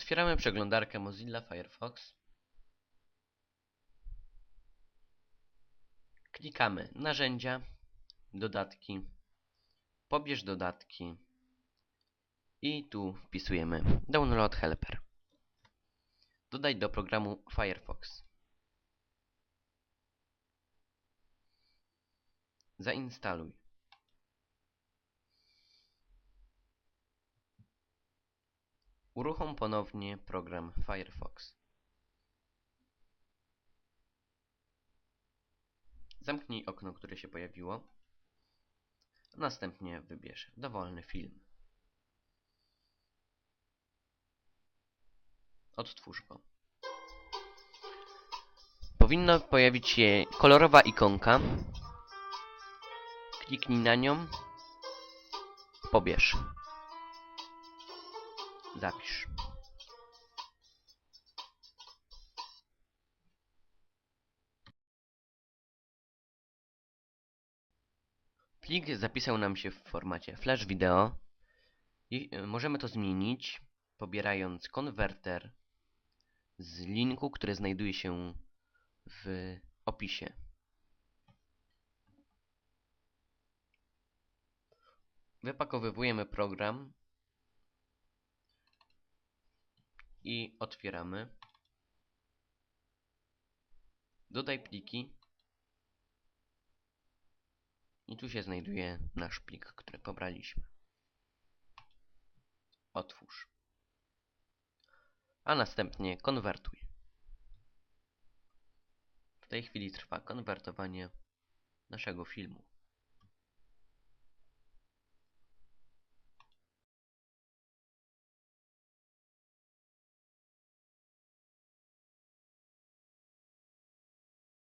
Otwieramy przeglądarkę Mozilla Firefox. Klikamy Narzędzia, Dodatki, Pobierz dodatki i tu wpisujemy Download Helper. Dodaj do programu Firefox. Zainstaluj. Uruchom ponownie program Firefox. Zamknij okno, które się pojawiło. Następnie wybierz dowolny film. Odtwórz go. Powinna pojawić się kolorowa ikonka. Kliknij na nią. Pobierz. Zapisz. Plik zapisał nam się w formacie Flash Video. I y, możemy to zmienić pobierając konwerter z linku, który znajduje się w opisie. Wypakowywujemy program i otwieramy. Dodaj pliki. I tu się znajduje nasz plik, który pobraliśmy. Otwórz. A następnie konwertuj. W tej chwili trwa konwertowanie naszego filmu.